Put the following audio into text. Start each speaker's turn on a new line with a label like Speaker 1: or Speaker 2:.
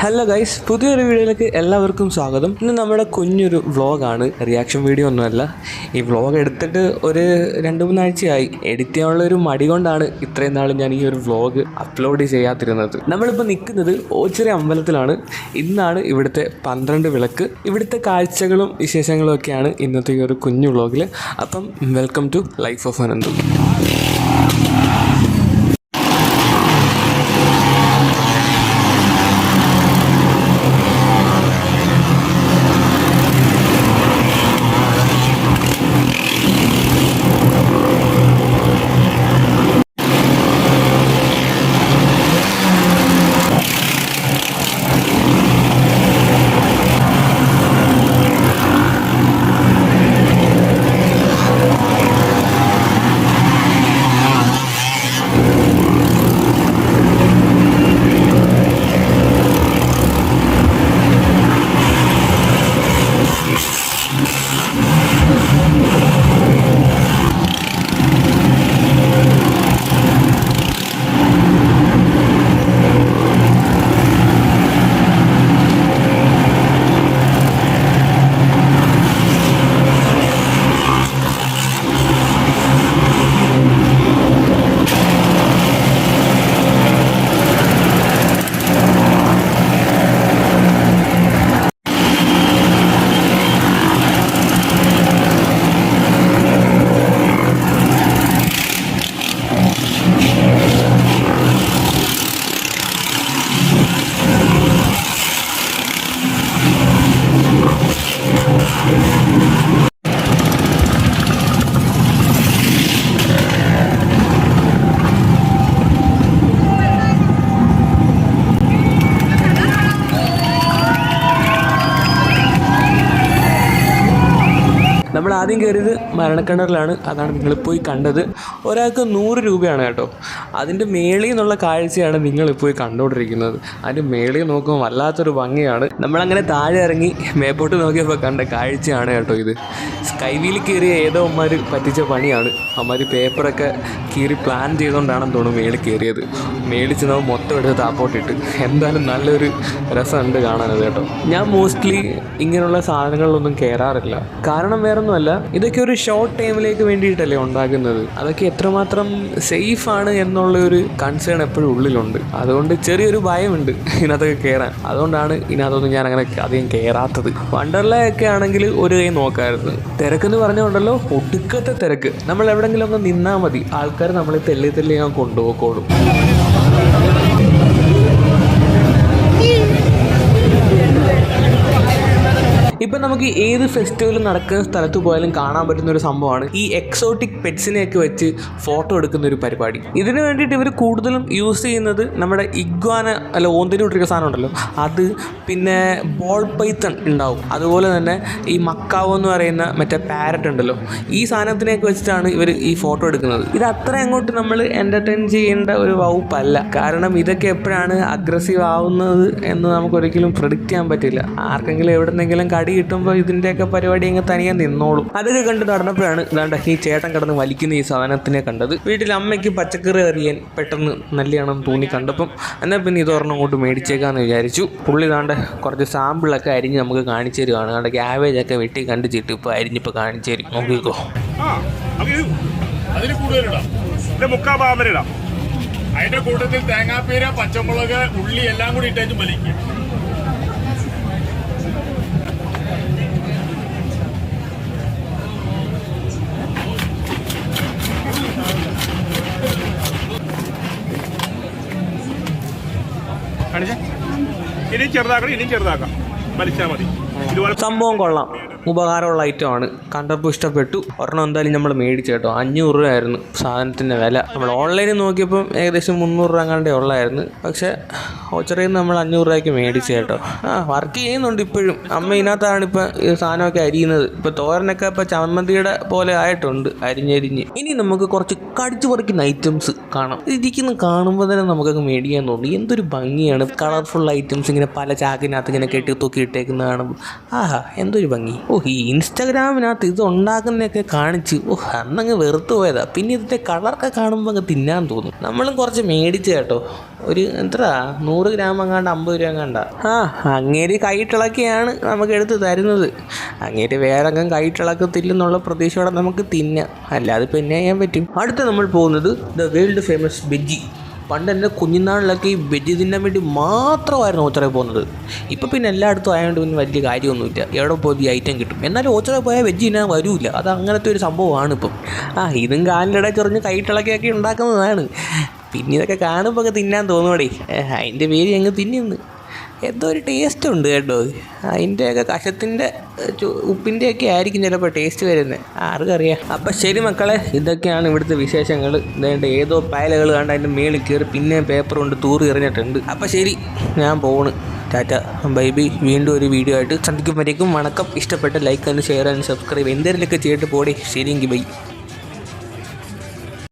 Speaker 1: hello guys പുതിയൊരു വീഡിയോയിലേക്ക് എല്ലാവർക്കും സ്വാഗതം ഇന്ന് നമ്മുടെ കുഞ്ഞൊരു വ്ളോഗാണ് റിയാക്ഷൻ വീഡിയോ ഒന്നുമല്ല ഈ വ്ളോഗ് എടുത്തിട്ട് ഒരു രണ്ട് മൂന്നാഴ്ചയായി എഡിറ്റ് ചെയ്യാനുള്ള ഒരു മടി കൊണ്ടാണ് ഇത്രയും നാൾ ഞാൻ ഈ ഒരു വ്ളോഗ് അപ്ലോഡ് ചെയ്യാതിരുന്നത് നമ്മളിപ്പോൾ നിൽക്കുന്നത് ഓച്ചിറ അമ്പലത്തിലാണ് ഇന്നാണ് ഇവിടുത്തെ പന്ത്രണ്ട് വിളക്ക് ഇവിടുത്തെ കാഴ്ചകളും വിശേഷങ്ങളും ഒക്കെയാണ് ഇന്നത്തെ ഈ ഒരു കുഞ്ഞു വ്ളോഗിൽ അപ്പം welcome to life of Ananthu നമ്മൾ ആദ്യം കയറിയത് മരണക്കിണറിലാണ് അതാണ് നിങ്ങൾ പോയി കണ്ടത് ഒരാൾക്ക് നൂറ് രൂപയാണ് കേട്ടോ അതിൻ്റെ മേളിൽ നിന്നുള്ള കാഴ്ചയാണ് നിങ്ങൾ പോയി കണ്ടുകൊണ്ടിരിക്കുന്നത് അതിൻ്റെ മേളിൽ നോക്കുമ്പോൾ വല്ലാത്തൊരു ഭംഗിയാണ് നമ്മളങ്ങനെ താഴെ ഇറങ്ങി മേപ്പോട്ട് നോക്കിയപ്പോൾ കണ്ട കാഴ്ചയാണ് കേട്ടോ ഇത് സ്കൈവീൽ കയറിയ ഏതോ അമ്മമാർ പറ്റിച്ച പണിയാണ് അമ്മമാർ പേപ്പറൊക്കെ കീറി പ്ലാൻ ചെയ്തുകൊണ്ടാണെന്ന് തോന്നുന്നു മേളിൽ കയറിയത് മേളിച്ച് നമ്മൾ മൊത്തം എടുത്ത് താപ്പോട്ടിട്ട് എന്തായാലും നല്ലൊരു രസമുണ്ട് കാണാനത് കേട്ടോ ഞാൻ മോസ്റ്റ്ലി ഇങ്ങനെയുള്ള സാധനങ്ങളിലൊന്നും കയറാറില്ല കാരണം വേറെ ഒന്നുമല്ല ഇതൊക്കെ ഒരു ഷോർട്ട് ടൈമിലേക്ക് വേണ്ടിയിട്ടല്ലേ ഉണ്ടാക്കുന്നത് അതൊക്കെ എത്രമാത്രം സേഫ് ആണ് എന്നുള്ള ഒരു കൺസേൺ എപ്പോഴും ഉള്ളിലുണ്ട് അതുകൊണ്ട് ചെറിയൊരു ഭയമുണ്ട് ഇതിനകത്തൊക്കെ കയറാൻ അതുകൊണ്ടാണ് ഇതിനകത്തൊന്നും ഞാൻ അങ്ങനെ അധികം കയറാത്തത് വണ്ടർല ഒക്കെ ആണെങ്കിൽ ഒരു കൈ നോക്കായിരുന്നു തിരക്കെന്ന് പറഞ്ഞുകൊണ്ടല്ലോ ഒടുക്കത്തെ തിരക്ക് നമ്മൾ എവിടെങ്കിലും ഒന്ന് നിന്നാൽ മതി ആൾക്കാർ നമ്മളെ തെല്ലി തെല്ലി ഞാൻ കൊണ്ടുപോയിക്കോളും നമുക്ക് ഏത് ഫെസ്റ്റിവൽ നടക്കുന്ന സ്ഥലത്ത് പോയാലും കാണാൻ പറ്റുന്ന ഒരു സംഭവമാണ് ഈ എക്സോട്ടിക് പെറ്റ്സിനെയൊക്കെ വെച്ച് ഫോട്ടോ എടുക്കുന്ന ഒരു പരിപാടി ഇതിന് വേണ്ടിയിട്ട് ഇവർ കൂടുതലും യൂസ് ചെയ്യുന്നത് നമ്മുടെ ഇഗ്വാന അല്ല ഓന്തിരിട്ടിരിക്കുന്ന സാധനം ഉണ്ടല്ലോ അത് പിന്നെ ബോൾ പൈത്തൺ ഉണ്ടാവും അതുപോലെ തന്നെ ഈ മക്കാവോ എന്ന് പറയുന്ന മറ്റേ പാരറ്റ് ഉണ്ടല്ലോ ഈ സാധനത്തിനെയൊക്കെ വെച്ചിട്ടാണ് ഇവർ ഈ ഫോട്ടോ എടുക്കുന്നത് ഇത് അത്ര അങ്ങോട്ട് നമ്മൾ എൻ്റർടൈൻ ചെയ്യേണ്ട ഒരു വകുപ്പല്ല കാരണം ഇതൊക്കെ എപ്പോഴാണ് അഗ്രസീവ് ആവുന്നത് എന്ന് ഒരിക്കലും പ്രിഡിക്റ്റ് ചെയ്യാൻ പറ്റില്ല ആർക്കെങ്കിലും എവിടെ നിന്നെങ്കിലും കടി കിട്ടും കിട്ടുമ്പോൾ ഇതിൻ്റെയൊക്കെ പരിപാടി അങ്ങ് തനിയെ നിന്നോളും അതൊക്കെ കണ്ട് നടന്നപ്പോഴാണ് ഇതാണ്ട് ഈ ചേട്ടൻ കിടന്ന് വലിക്കുന്ന ഈ സാധനത്തിനെ കണ്ടത് വീട്ടിൽ അമ്മയ്ക്ക് പച്ചക്കറി അറിയാൻ പെട്ടെന്ന് നല്ലതാണെന്ന് തോന്നി കണ്ടപ്പം എന്നാൽ പിന്നെ ഒരെണ്ണം കൊണ്ട് മേടിച്ചേക്കാന്ന് വിചാരിച്ചു പുള്ളി ഇതാണ്ട് കുറച്ച് സാമ്പിളൊക്കെ അരിഞ്ഞ് നമുക്ക് കാണിച്ചു തരുവാണ് അതുകൊണ്ട് ഒക്കെ വെട്ടി കണ്ട് ചിട്ട് ഇപ്പോൾ അരിഞ്ഞിപ്പോൾ കാണിച്ചു തരും നോക്കിക്കോ മുക്കാ പാമ്പനിടാം അതിന്റെ കൂട്ടത്തിൽ തേങ്ങാപ്പീര പച്ചമുളക് ഉള്ളി എല്ലാം കൂടി ഇട്ടേച്ച് വലിക്കും ഇനി ചെറുതാക്കണം ഇനിയും ചെറുതാക്കാം വലിച്ചാൽ മതി സംഭവം കൊള്ളാം ഉപകാരമുള്ള ഐറ്റമാണ് കണ്ടപ്പോൾ ഇഷ്ടപ്പെട്ടു ഒരെണ്ണം എന്തായാലും നമ്മൾ മേടിച്ചു കേട്ടോ അഞ്ഞൂറ് രൂപയായിരുന്നു സാധനത്തിൻ്റെ വില നമ്മൾ ഓൺലൈനിൽ നോക്കിയപ്പം ഏകദേശം മുന്നൂറ് രൂപ കണ്ടേ ഉള്ളായിരുന്നു പക്ഷേ ഓച്ചറിയിൽ നിന്ന് നമ്മൾ അഞ്ഞൂറ് രൂപയ്ക്ക് മേടിച്ചു കേട്ടോ ആ വർക്ക് ചെയ്യുന്നുണ്ട് ഇപ്പോഴും അമ്മ ഇതിനകത്താണ് ഇപ്പം ഈ സാധനമൊക്കെ അരിയുന്നത് ഇപ്പം തോരനൊക്കെ ഇപ്പം ചമ്മന്തിയുടെ പോലെ ആയിട്ടുണ്ട് അരിഞ്ഞരിഞ്ഞ് ഇനി നമുക്ക് കുറച്ച് കടിച്ചു പറിക്കുന്ന ഐറ്റംസ് കാണാം ഇരിക്കുന്നു കാണുമ്പോൾ തന്നെ നമുക്കങ്ങ് മേടിക്കാൻ തോന്നി എന്തൊരു ഭംഗിയാണ് കളർഫുൾ ഐറ്റംസ് ഇങ്ങനെ പല ചാക്കിനകത്ത് ഇങ്ങനെ കെട്ടി തൂക്കി ഇട്ടേക്കുന്ന കാണുമ്പോൾ ആഹാ എന്തൊരു ഭംഗി ഓ ഈ ഇൻസ്റ്റാഗ്രാമിനകത്ത് ഇത് ഉണ്ടാക്കുന്നതൊക്കെ കാണിച്ച് ഓ അന്നങ്ങ് വെറുത്തു പോയതാ പിന്നെ ഇതിൻ്റെ കളറൊക്കെ കാണുമ്പോൾ അങ്ങ് തിന്നാൻ തോന്നും നമ്മളും കുറച്ച് മേടിച്ച് കേട്ടോ ഒരു എത്ര നൂറ് ഗ്രാം അങ്ങാണ്ട് അമ്പത് രൂപ അങ്ങാണ്ട ആ അങ്ങേര് കൈട്ടിളക്കിയാണ് നമുക്ക് എടുത്ത് തരുന്നത് അങ്ങേര് വേറെ അങ്ങ് കൈയിട്ടിളക്കത്തില്ലെന്നുള്ള പ്രതീക്ഷയോടെ നമുക്ക് തിന്നാം അല്ലാതെ പിന്നെ ചെയ്യാൻ പറ്റും അടുത്ത നമ്മൾ പോകുന്നത് ദ വേൾഡ് ഫേമസ് ബെജി പണ്ട് എൻ്റെ കുഞ്ഞുനാളിലൊക്കെ ഈ വെജ് തിന്നാൻ വേണ്ടി മാത്രമായിരുന്നു ഓച്ചറയിൽ പോകുന്നത് ഇപ്പം പിന്നെ എല്ലായിടത്തും ആയതുകൊണ്ട് പിന്നെ വലിയ കാര്യമൊന്നുമില്ല എവിടെ പോയി ഈ ഐറ്റം കിട്ടും എന്നാലും ഓച്ചറയിൽ പോയാൽ വെജ് തിന്നാൻ വരില്ല അത് അങ്ങനത്തെ ഒരു സംഭവമാണ് ഇപ്പം ആ ഇതും കാലിലിടെ ചെറിഞ്ഞ് കൈട്ടിളക്കിയൊക്കെ ഉണ്ടാക്കുന്നതാണ് പിന്നെ ഇതൊക്കെ കാണുമ്പോൾ ഒക്കെ തിന്നാൻ തോന്നുവാടേ അതിൻ്റെ പേര് ഞങ്ങൾ തിന്നിന്ന് എന്തോ ഒരു ടേസ്റ്റ് ഉണ്ട് കേട്ടോ അതിൻ്റെയൊക്കെ കഷത്തിൻ്റെ ഉപ്പിൻ്റെയൊക്കെ ആയിരിക്കും ചിലപ്പോൾ ടേസ്റ്റ് വരുന്നത് ആർക്കറിയാം അപ്പം ശരി മക്കളെ ഇതൊക്കെയാണ് ഇവിടുത്തെ വിശേഷങ്ങൾ ഇതേണ്ട ഏതോ പായലുകൾ കണ്ട് അതിൻ്റെ മേളിൽ കയറി പിന്നെ പേപ്പർ കൊണ്ട് തൂറ് എറിഞ്ഞിട്ടുണ്ട് അപ്പം ശരി ഞാൻ പോണു ടാറ്റ ബൈബി വീണ്ടും ഒരു വീഡിയോ ആയിട്ട് ശ്രദ്ധിക്കുമ്പോഴേക്കും വണക്കം ഇഷ്ടപ്പെട്ട like and share and subscribe എന്തെങ്കിലുമൊക്കെ ചെയ്തിട്ട് പോടി ശരിയെങ്കിൽ ബൈ